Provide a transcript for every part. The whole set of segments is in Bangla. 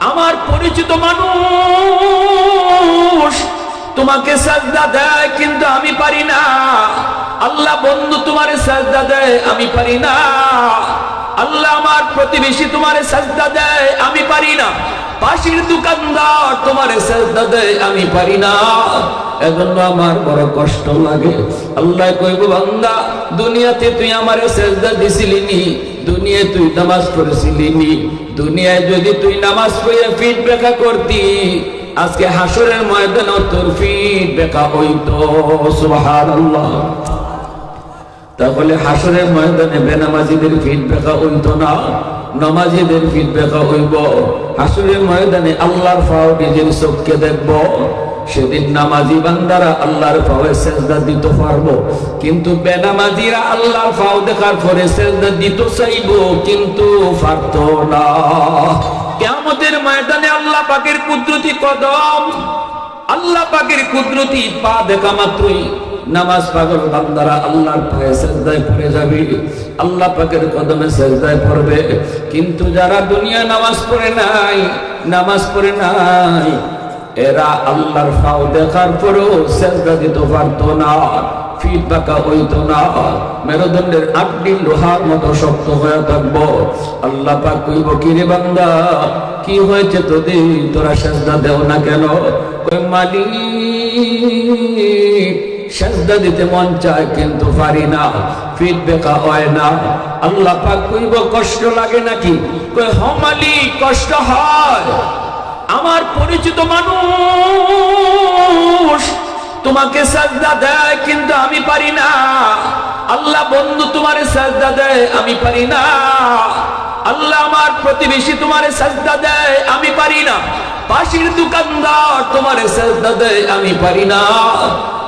আমার পরিচিত মানুষ তোমাকে সাজদা দেয় কিন্তু আমি পারি না। আল্লাহ বন্ধু তোমার সাজদা দেয়, আমি পারি না। আল্লাহ আমার প্রতিবেশী তোমার সাজদা দেয়, আমি পারি না। পাশের দোকানদার, তোমারে আমি পারি না। এজন্য আমার বড় কষ্ট লাগে। আল্লাহ কইব, বান্দা, দুনিয়াতে তুই আমারে সাজদা দিছিলি নি, দুনিয়ায় তুই নামাজ পড়েছিলি নি, দুনিয়ায় যদি তুই নামাজ পড়ে ফিট ব্রেকা করতি, আজকে হাসরের ময়দানে তোর ফিট বেকা হইতো। সুবহানাল্লাহ। তাহলে হাসরের ময়দানে বেনামাজিদের ফিট বেকা হইত না। নমাজিদের ফিট বেকা হইব। হাসরের ময়দানে আল্লাহর ফাও নিজের চোখকে দেখব। সেদিন নামাজি বান্দারা আল্লাহর ফাওয়ে সেজদা দিতে পারব। কিন্তু বেনামাজিরা আল্লাহর ফাও দেখার পরে সেজদা দিতে চাইব, কিন্তু পারত না। কেমতের ময়দানে আল্লাহ পাকের কুদরতি কদম, আল্লাহ পাকের কুদরতি পা দেখা মাত্রই নামাজ পাগল বান্দারা আল্লাহর পায়ে সেজদায় পড়ে যাবে। আল্লাহ পাকের কদমে সেজদায় পড়বে। কিন্তু যারা দুনিয়া নামাজ পড়ে নাই, নামাজ পড়ে নাই, এরা আল্লাহর ফাও দেখার পরেও সেজদা দিতে পারতো না, ফিট বাঁকা হইতো না। মেরুদণ্ডের আটটি লোহার মতো শক্ত হয়ে থাকব। আল্লাহ পাক কইব কি রে বান্দা, কি হয়েছে তোদের? তোরা সেজদা দেও না কেন? কই মালিক সেজদা দিতে মন চায়, কিন্তু পারি না। ফিট বেকা হয় না। আল্লাহ পাক কইব, কষ্ট লাগে নাকি? কই হ মালিক, কষ্ট হয়। আমার পরিচিত মানুষ তোমাকে সাজদা দেয়, কিন্তু আমি পারি না। আল্লাহ বন্ধু তোমারে সাজদা দেয়, আমি পারি না। আল্লাহ আমার প্রতিবেশী তোমারে সাজদা দেয়, আমি পারি না। পাশের দোকানদার তোমারে সাজদা দেয়, আমি পারি না।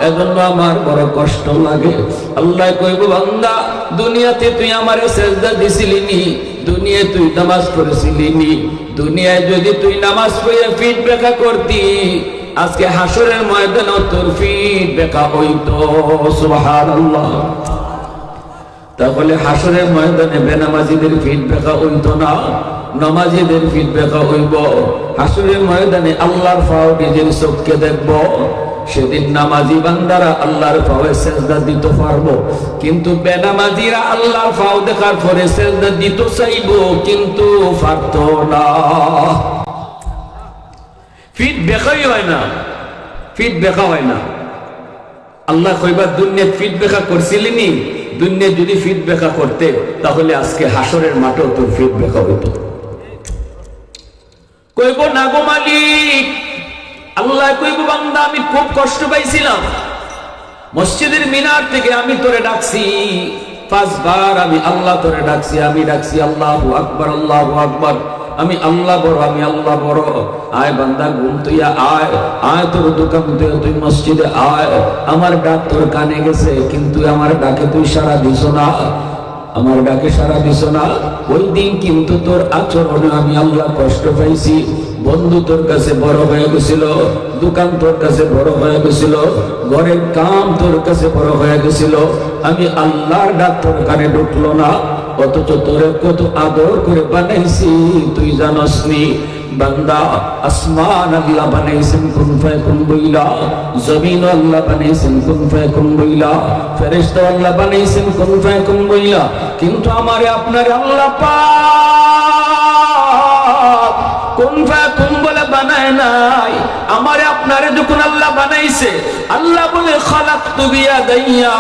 এজন্য আমার বড় কষ্ট লাগে। আল্লাহ কইব, বান্দা, দুনিয়াতে তুই আমারে সাজদা দিছিলি নি, দুনিয়ায় তুই নামাজ পড়েছিলি নি, দুনিয়ায় যদি তুই নামাজ পড়ে ফিট ব্রেকা করতি, আজকে হাসরের ময়দানে তোর ফিট বেকা হইতো, সুবহানাল্লাহ। তাহলে হাসরের ময়দানে বেনামাজিদের ফিট বেকা হইতো না? নমাজিদের ফিট বেকা হইব। হাসরের ময়দানে আল্লাহর ফাও নিজের চোখকে দেখব। সেদিন নামাজি বান্দারা আল্লাহর ফাওয়ে সেজদা দিতে পারব। কিন্তু বেনামাজিরা আল্লাহর ফাও দেখার পরে সেজদা দিতে চাইব, কিন্তু পারত না। ফিট বেকাই হয় না। ফিট বেকা হয় না। আল্লাহ কইবার দুনিয়া ফিট বেকা করছিলেনি দুনিয়া যদি ফিট বেকা করতে, তাহলে আজকে হাসরের মাঠেও তোর ফিট বেকা হইতো। কইব, না গো মালিক আল্লাহ আমি খুব কষ্ট পাইছিলাম। মসজিদের মিনার থেকে আমি তোরে ডাকছি। পাঁচবার আমি আল্লাহ তোরে ডাকছি, আমি ডাকছি, আল্লাহ আকবর আল্লাহ আকবর। আমি আল্লাহ বড়, আমি আল্লাহ বড়। আয় বান্দা আয়। আয় তোর দোকান তুই তুই মসজিদে আয়। আমার ডাক তোর কানে গেছে, কিন্তু আমার ডাকে তুই সারা দিস না। আমার ডাকে সারা দিস না। ওই দিন কিন্তু তোর আচরণে আমি আল্লাহ কষ্ট পাইছি। বন্ধু তোর কাছে বড় হয়ে গেছিল, দোকান তোর কাছে বড় হয়ে গেছিল, ঘরের কাম তোর কাছে বড় হয়ে গেছিল। আমি আল্লাহর ডাক তোর কানে ঢুকলো না। অথচ তোরে কত আদর করে বানাইছি, তুই জানস নি? বান্দা, আসমান আল্লাহ বানাইছেন, কুন ফায়াকুন বইলা? জমিন আল্লাহ বানাইছেন, কুন ফায়াকুন বইলা? ফেরেশতা আল্লাহ বানাইছেন, কুন ফায়াকুন বইলা? কিন্তু আমারে আপনারে আল্লাহ পাক কোন ফায়াকুন বলে বানায় নাই। আমারে আপনারে যখন আল্লাহ বানাইছে, আল্লাহ বলে, খালাকতু বিয়াদাইয়া।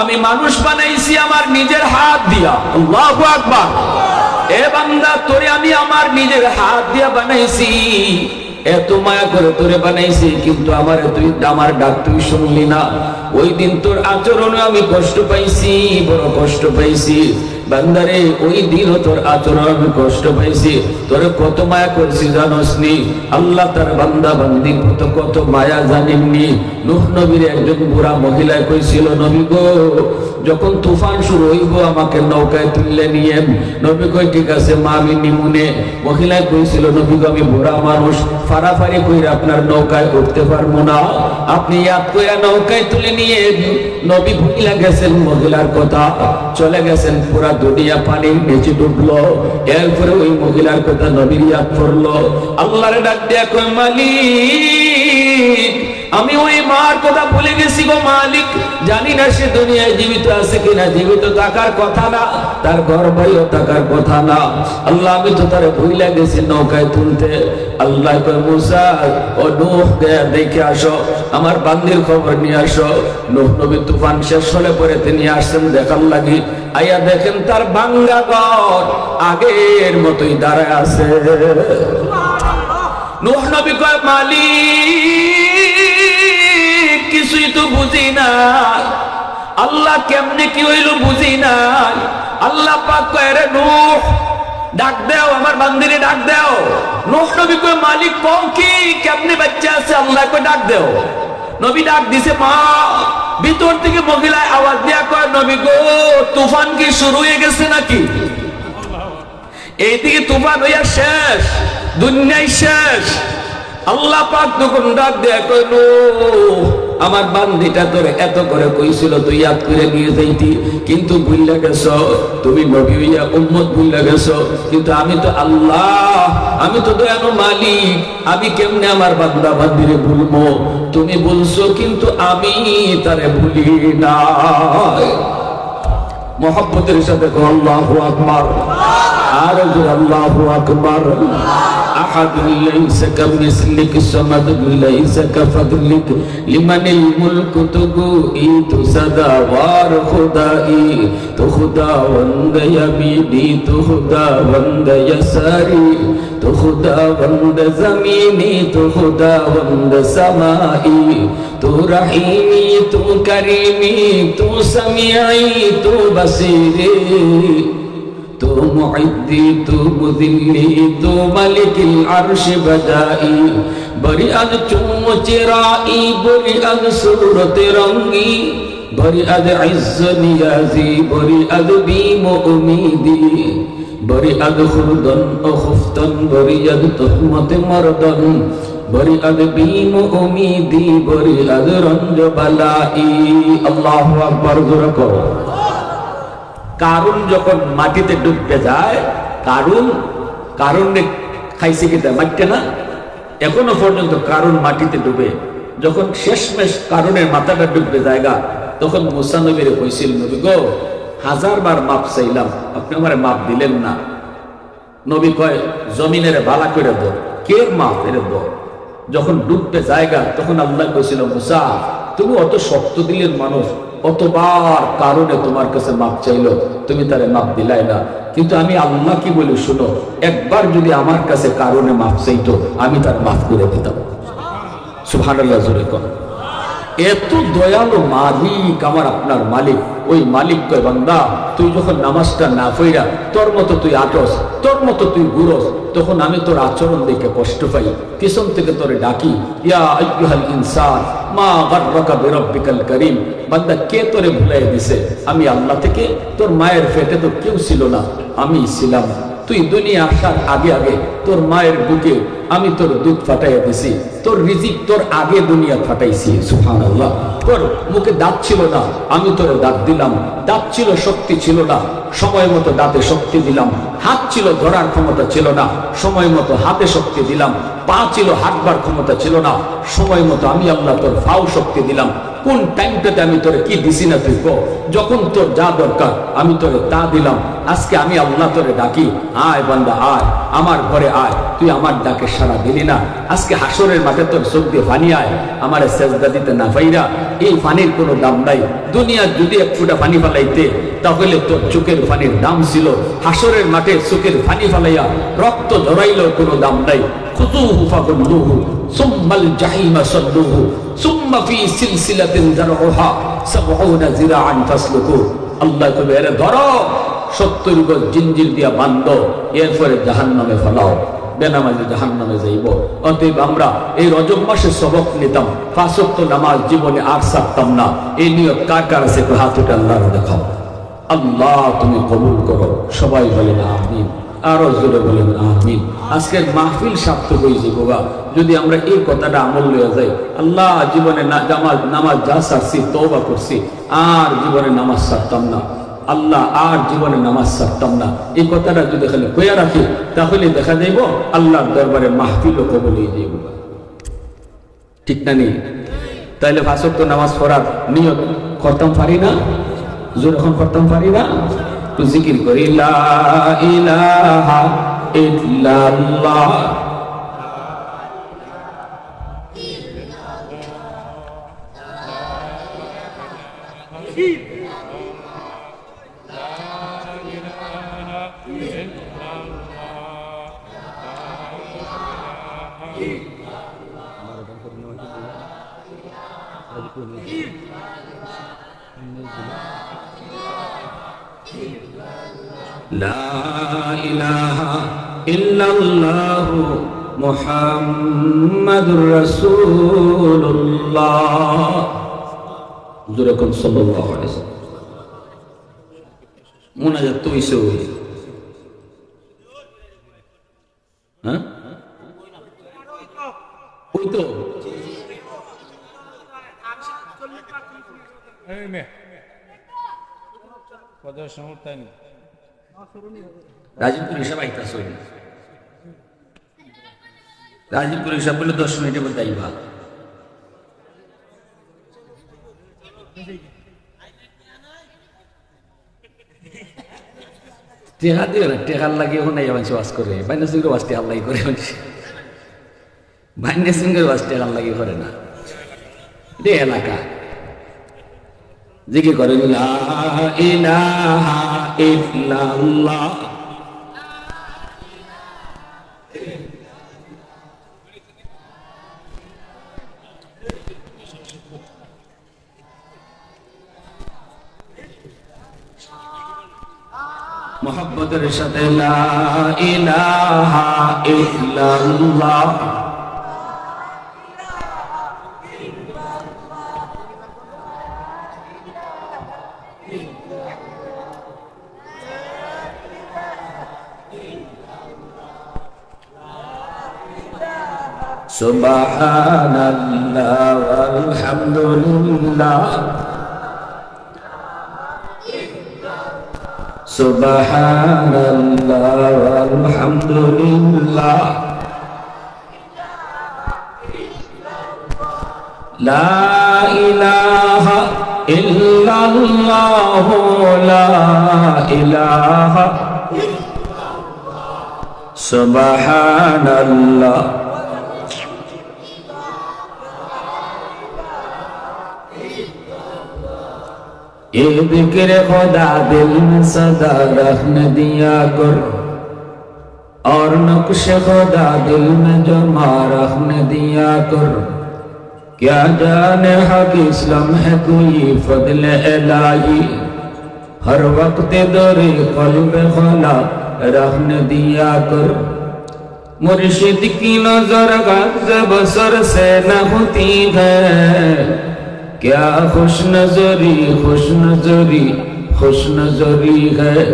আমি মানুষ বানাইছি আমার নিজের হাত দিয়া। আল্লাহু আকবার। এ বান্দা, তোরে আমি আমার নিজের হাত দিয়া বানাইছি। এত মায়া করে তোরে বানাইছি, কিন্তু আমার তুই, আমার ডাক তুই শুনলি না। ওই দিন তোর আচরণে আমি কষ্ট পাইছি, বড় কষ্ট পাইছি। বান্দারে, ওই দিন তোর আচরণ কষ্ট পাইছি। তোরে কত মায়া করছি জানোস নি? আল্লাহ তার বান্দা বান্দি, কত কত মায়া জানেননি নুহ নবীর একজন বুড়া মহিলায় কইছিল, নবী গো, যখন তুফান শুরু হইব, আমাকে নৌকায় তুললে নিয়ে নবী কই ঠিক আছে, মা, আমি নিমুনে মহিলায় কইছিল, নবী গো, আমি বুড়া মানুষ, ফাড়াফাড়ি কইরা আপনার নৌকায় উঠতে পারব না। আপনি ইয়াদ কইরা নৌকায় তুলে নিয়ে নবী ভুলিয়া গেছেন মহিলার কথা, চলে গেছেন পুরা দুনিয়া পানি নিচে ডুবলো। এরপরে ওই মহিলার কথা নবীর ইয়াদ করল। আল্লাহরে ডাক দিয়া মালিক আমি ওই মার কথা বলে গেছি গো মালিক। জানি না সে দুনিয়ায় জীবিত আছে কিনা জীবিত থাকার কথা না তার ঘর ভাইও থাকার কথা না। আল্লাহ আমি তো তারে ভুলে গেছি নৌকায় তুলতে। আল্লাহ কয় মুসা ও নূহ দেখে আসো আমার বান্দির খবর নিয়ে আসো। নূহ নবী তুফান শেষ হলে পরে তিনি আসছেন দেখার লাগি। আইয়া দেখেন তার বাঙ্গা ঘর আগের মতোই দাঁড়ায় আছে। নূহ নবী কয় মালিক কিছুই তো বুঝি না। আল্লাহ কেমনে কি হইল বুঝি না। আল্লাহ পাক নূহ, ডাক দেও, আমার বান্দিরে ডাক দেও। নূহ নবী কয়, মালিক কও কি? কেমনে বাচ্চা আছে? আল্লাহ কয়, ডাক দেও। নবী ডাক দিছে, মা, ভিতর থেকে মহিলায় আওয়াজ দিয়া কয়, নবী গো, তুফান কি শুরু হয়ে গেছে নাকি? এইদিকে তুফান হইয়া শেষ, দুনিয়ায় শেষ। আল্লাহ পাক তখন ডাক দেয়া কইল, আমার বান্দিটা তোর এত করে কইছিল, তুই ইয়াদ করে নিয়ে যাইতি। কিন্তু ভুললে গেছ, তুমি নবী হইয়া উম্মত ভুললে গেছ। কিন্তু আমি তো আল্লাহ, আমি তো দয়ানো মালিক, আমি কেমনে আমার বান্দা বান্দিরে ভুলবো? তুমি বলছো, কিন্তু আমি তারে ভুলি না মোহাম্মতের সাথে আল্লাহু আকবার। আর আল্লাহু আকবার। أحد ليس كمثلك الصمد ليس كفضلك لمن الملك تقوي تسدا وار خدائي تخدا وند يميني تخدا وند يساري تخدا وند زميني تخدا وند سمائي تو رحيمي تو كريمي تو سميعي تو بصيري তো মুইদ্দি তো মুদিল্লি তো মালিকিল আরশে বাদাই বরি আজ চুম চেরাই বরি আজ সুরতে রঙ্গি। বরি আজ ইজ্জ নিয়াজি বরি আজ বিম উমিদি বরি আজ খুলদন ও খুফতন বরি আজ তহমতে মরদন। বরি আদ বিম উমিদি বরি আদ রঞ্জ বালাই আল্লাহু আকবার, জোরে করো কারুন যখন মাটিতে ডুবতে যায় কারুন কারণে খাইছে কিতা মাটিতে না? এখনও পর্যন্ত কারুন মাটিতে ডুবে। যখন শেষমেশ কারণের মাথাটা ডুববে জায়গা, তখন মুসা নবীরে কইছিল, নবী গো, হাজার বার মাপ চাইলাম, আপনি আমার মাপ দিলেন না। নবী কয়, জমিনের বালা করে দো কে মাপ এর দো যখন ডুবতে জায়গা, তখন আল্লাহ কইছিল, মুসা, তুমি অত শক্ত দিলেন মানুষ কতবার কারণে তোমার কাছে মাপ চাইলো, তুমি তারে মাপ দিলাই না। কিন্তু আমি আল্লাহ কি বলি শুনো, একবার যদি আমার কাছে কারণে মাপ চাইতো, আমি তার মাফ করে দিতাম। জোরে এত দয়ালু মালিক আমার আপনার মালিক। ওই মালিক কয়, বান্দা, তুই যখন নামাজটা না ফইরা তোর মতো তুই আটস, তোর মতো তুই ঘুরস তখন আমি তোর আচরণ দেখে কষ্ট পাই। পিছন থেকে তোরে ডাকি, ইয়া ইনসান মা গাররাকা বিকাল করিম, বান্দা কে তোরে ভুলাই দিছে? আমি আল্লাহ থেকে, তোর মায়ের পেটে তো কেউ ছিল না আমি ছিলাম। তুই দুনিয়া আসার আগে আগে তোর মায়ের বুকে আমি তোর দুধ ফাটাইয়া দিছি, তোর রিজিক তোর আগে দুনিয়া ফাটাইছি সুহান আল্লাহ তোর মুখে দাঁত ছিল না, আমি তোর দাঁত দিলাম। দাঁত ছিল, শক্তি ছিল না, সময় মতো দাঁতে শক্তি দিলাম। হাত ছিল, ধরার ক্ষমতা ছিল না, সময় মতো হাতে শক্তি দিলাম। পা ছিল, হাঁটবার ক্ষমতা ছিল না, সময় মতো আমি আল্লাহ তোর ফাও শক্তি দিলাম। কোন টাইমটাতে আমি তোরে কি দিছি না তুই যখন তোর যা দরকার, আমি তোরে তা দিলাম। আজকে আমি আল্লাহ তোরে ডাকি, আয় বান্দা, আয়। আমার ঘরে আয়, তুই আমার ডাকে সারা দিলি না। আজকে হাসরের মাঠে তোর চোখ দিয়ে পানি আয়। আমার সেজদা দিতে না পাইরা এই পানির কোনো দাম নাই। দুনিয়ার যদি এক ফুটা পানি ফালাইতে, তাহলে তোর চোখের পানির দাম ছিল। হাসরের মাঠে চোখের পানি ফালাইয়া রক্ত ঝরাইলেও কোনো দাম নাই। জাহান নামে ফেলাও। বেনামাজি জাহান নামে যাইব। অতএব আমরা এই রজব মাসে সবক নিতাম ফাঁসত্ব নামাজ জীবনে আর সারতাম না। এই নিয়ত কার কার আছে হাত উঠে আল্লাহ দেখাও। আল্লাহ, তুমি কবুল করো। সবাই বলেন আমিন, আরও জোরে বলেন আমিন। আজকের মাহফিল সার্থক হয়েছে বাবা যদি আমরা এই কথাটা আমল লইয়া যাই, আল্লাহ জীবনে না জামাজ নামাজ যা সারছি তওবা করছি, আর জীবনে নামাজ সারতাম না। আল্লাহ আর জীবনে নামাজ সারতাম না। এই কথাটা যদি খালি কইয়া রাখি, তাহলে দেখা যাইব আল্লাহর দরবারে মাহফিলও কবল হয়ে যাইব ঠিক না নেই তাইলে ফাঁসক্ত নামাজ পড়ার নিয়ত করতাম পারি না? জোর এখন করতাম পারি না? তো জিকির করি, লা ইলাহা ইল্লাল্লাহ। ইল্লাল্লাহু মুহাম্মাদুর রাসূলুল্লাহ। যেরকম সাল্লাল্লাহু আলাইহি ওয়াসাল্লাম মোনাজাত তো হইছে ওই। হ্যাঁ? ওই তো। রাজীব পুলিশ আইতাছে রাজীবপুর হিসাব বলে দশ মিনিটে বলতে আইবা। টেহা দিও না টেহার লাগে এখন নাই মানুষ বাস করে। বাইনা সিংহের বাস টেহার লাগে করে মানুষ। বাইনা সিংহের বাস টেহার লাগে করে না। এটা এলাকা। জিজ্ঞে করে ইলাহা ইল্লাল্লাহ। মোহাম্মদের সাথে লা ইলাহা ইল্লাল্লাহ سبحان الله والحمد لله سبحان الله والحمد لله لا إله إلا الله لا إله سبحان الله یہ ذکر خدا دل میں صدا رکھنے دیا کر اور نقش خدا دل میں جو ماں رکھنے دیا کر کیا جانے حق اسلام ہے کوئی فضل الہی؟ ہر وقت در قلب خلا رہن دیا کر مرشد کی نظر غز بسر سے نہ ہوتی ہے۔ کیا خوش نظری خوش نظری خوش نظری ہے؟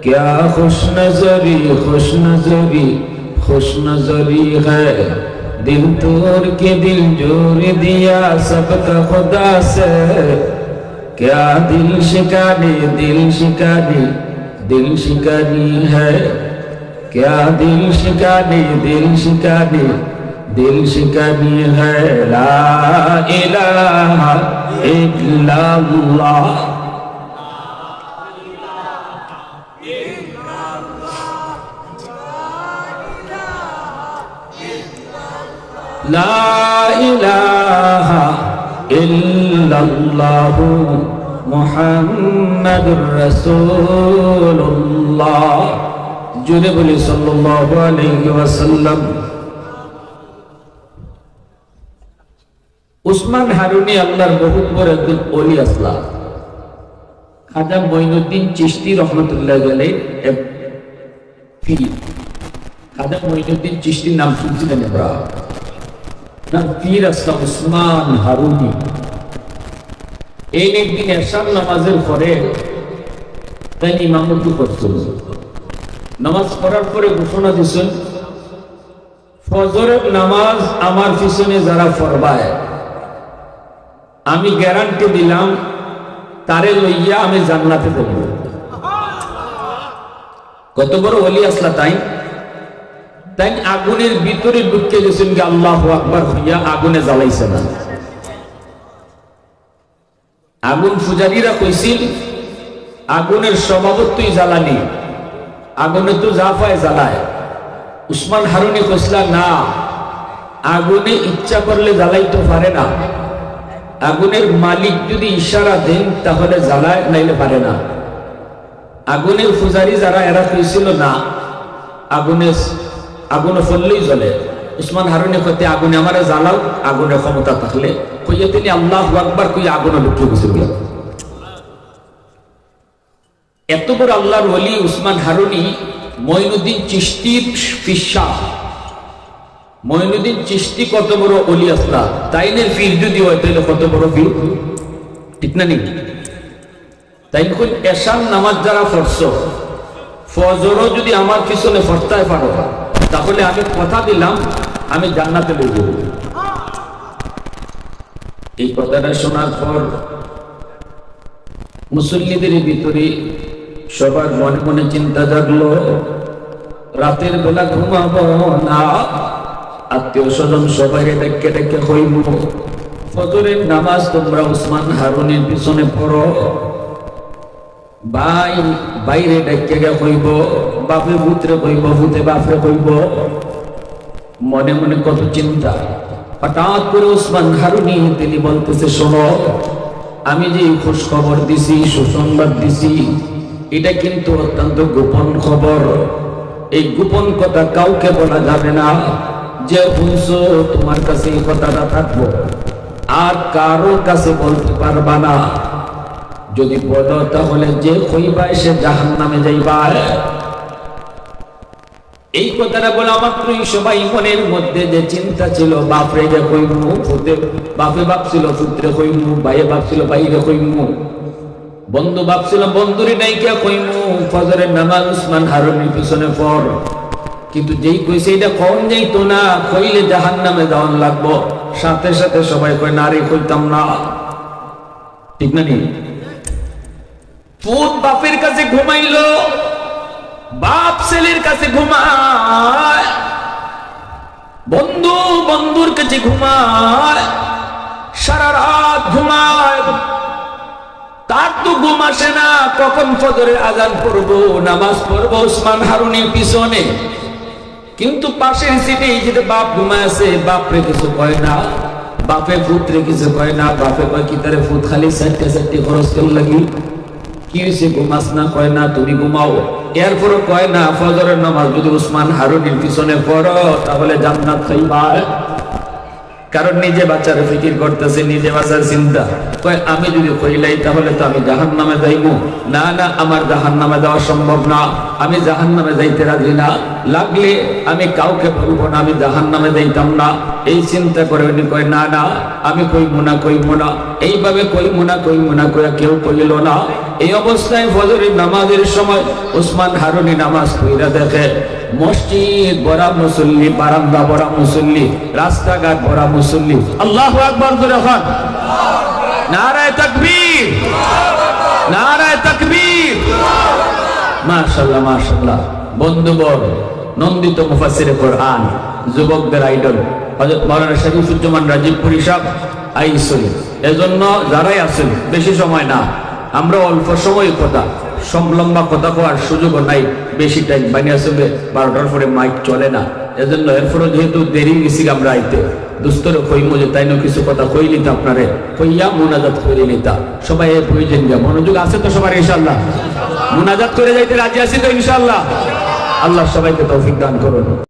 کیا خوش نظری خوش نظری خوش نظری ہے؟ دل توڑ کے دل جوڑ دیا سب کا خدا سے۔ کیا دل شکاری دل شکاری دل شکاری ہے؟ کیا دل شکاری دل شکاری দিল শিকানি হ্যাঁ, ইল্লাল্লাহ। লা ইলাহা ইল্লাল্লাহ মুহাম্মাদুর রাসূলুল্লাহ। জুড়ে বলি সাল্লাল্লাহু আলাইহি ওয়াসাল্লাম। উসমান হারুনি আল্লাহর বহুত বড় একজন অলি আসলা। খাজা মঈনুদ্দিন চিশতি রহমতুল্লাহ গেলে খাজা মঈনুদ্দিন চিশতির নাম শুনছিলেন আমরা আসলাম যারা পড়বায় আমি গ্যারান্টি দিলাম, তারে লইয়া আমি জান্নাতে দেব কত বড় অলি আসলা তাই? তাই আগুনের ভিতরে ঢুকে গেছেন কি আল্লাহ আকবার হইয়া আগুনে জ্বালাইছে না। আগুন পূজারীরা কইছিল আগুনের স্বভাবত্বই জ্বালানি, আগুনে তো জাফায় জ্বালায়। উসমান হারুনি কইসলা, না, আগুনে ইচ্ছা করলে জ্বালাইতে পারে না। আগুনের মালিক যদি ইশারা দেন, তাহলে জ্বালায় নাইলে পারে না। আগুনের পূজারি যারা, এরা কইছিল না, আগুনে আগুনে ফললেই জ্বলে। উসমান হারুনি কইতে, আগুনে আমারে জ্বালাও, আগুনের ক্ষমতা থাকলে। কইয়া তিনি আল্লাহ আকবার কইয়া আগুনে লুকিয়ে গেছিল এত বড় আল্লাহর ওলি উসমান হারুনি মঈনুদ্দিন চিস্তির পিসা মঈনুদ্দিন চিস্তি কত বড় অলি আসলা তাইনের ফির যদি হয় তাহলে কত বড় ফির? ঠিক না নেই তাই কোন এশান নামাজ যারা পড়ছ ফজরও যদি আমার পিছনে ফরতায় পারো, তাহলে আমি কথা দিলাম, আমি জান্নাতে লইব এই কথাটা শোনার পর মুসল্লিদের ভিতরে সবার মনে মনে চিন্তা জাগলো, রাতের বেলা ঘুমাবো না। আত্মীয় স্বজন হইব। ফজরের নামাজ তোমরা উসমান হারুনের পিছনে পড়ো। ভাই, বাইরে ডেকে গে বাপে কইব ভূতে কইব মনে মনে কত চিন্তা। হঠাৎ করে উসমান হারুনি তিনি বলতেছে, শোনো, আমি যে খোঁজ খবর দিছি, সুসংবাদ দিছি, এটা কিন্তু অত্যন্ত গোপন খবর। এই গোপন কথা কাউকে বলা যাবে না। যে শুনছো তোমার কাছে এই কথাটা থাকব। আর কারও কাছে বলতে পারবা না। যদি বলো, তাহলে যে কইবা, সে জাহান নামে যাইবা। এই কথাটা বলা মাত্রই সবাই মনের মধ্যে যে চিন্তা ছিল, বাপরে যে কইমু ফুতে বাপে ভাবছিল পুত্রে কইমু ভাইয়ে ভাবছিল ভাইরে কইমু। বন্ধু ভাবছিল বন্ধুরে নাই কে কইমু। ফজরের নামাজ উসমান হারুনের পিছনে পর কিন্তু যেই কইছে এটা কম যাইতো না, কইলে জাহান নামে যাওয়ান লাগবো। সাথে সাথে সবাই কয় নারী কইতাম না। ঠিক না নি? পুত বাপের কাছে ঘুমাইলো, বাপ ছেলের কাছে ঘুমায়, বন্ধু বন্ধুর কাছে ঘুমায়, সারা রাত ঘুমায়। তার তো ঘুম আসে না, কখন ফজরের আজান পড়ব, নামাজ পড়ব ওসমান হারুনের পিছনে। কিন্তু পাশের সিটে যেতে বাপ ঘুমায় আছে, বাপরে কিছু কয় না বাপে পুত্রে কিছু কয় না, বাপে কয়, কি তারে ভূত খালি সাইডে সাইডে খরচ করে লাগি? কি হয়েছে ঘুমাস না, কয় না, তুমি ঘুমাও। এরপরও কয় না, ফজরের নামাজ যদি উসমান হারুনির পিছনে পড়ো, তাহলে জান্নাত খাইবা কারণ নিজে বাচ্চার ফিকির করতেছে, নিজে বাচ্চার চিন্তা। কয়, আমি যদি কইলাই তাহলে তো আমি জাহান নামে যাইব। না না, আমার জাহান নামে যাওয়া সম্ভব না। আমি জাহান নামে যাইতে রাজি না। লাগলে আমি কাউকে বলব না, আমি জাহান নামে যাইতাম না। এই চিন্তা করে উনি কয়, না না, আমি কইব না কইব না। এইভাবে কইব না কইব না কইয়া কেউ কইল না। এই অবস্থায় ফজরের নামাজের সময় উসমান হারুনি নামাজ কইরা দেখে। মসজিদ বড়া মুসল্লি, বারান্দা বড়া মুসল্লি, রাস্তাঘাট বড়া মুসল্লি। আল্লাহ আকবর ধরে হন নারায় তাকবীর। নারায় তাকবীর। মাশাআল্লাহ মাশাআল্লাহ। বন্ধুবর নন্দিত মুফাসসিরে কোরআন, যুবকদের আইডল, হযরত মাওলানা শরীফুজ্জামান রাজীবপুরী সাহেব আইসল এজন্য যারাই আছেন, বেশি সময় না। আমরা অল্প সময় কথা লম্বা কথা কোয়ার সুযোগও নাই। বেশি টাইম বানিয়ে আসবে বারোটার পরে মাইক চলে না। এজন্য এরপরে যেহেতু দেরি গেছি আমরা আইতে। দুস্তরে কইমো যে তাই কিছু কথা কই নিতে আপনারে। কইয়া মোনাজাত করে নিতা। সবাই এ প্রয়োজন যা মনোযোগ আছে তো সবার ইনশাল্লাহ মোনাজাত করে যাইতে রাজি আছি তো ইনশাল্লাহ আল্লাহ সবাইকে তৌফিক দান করুন।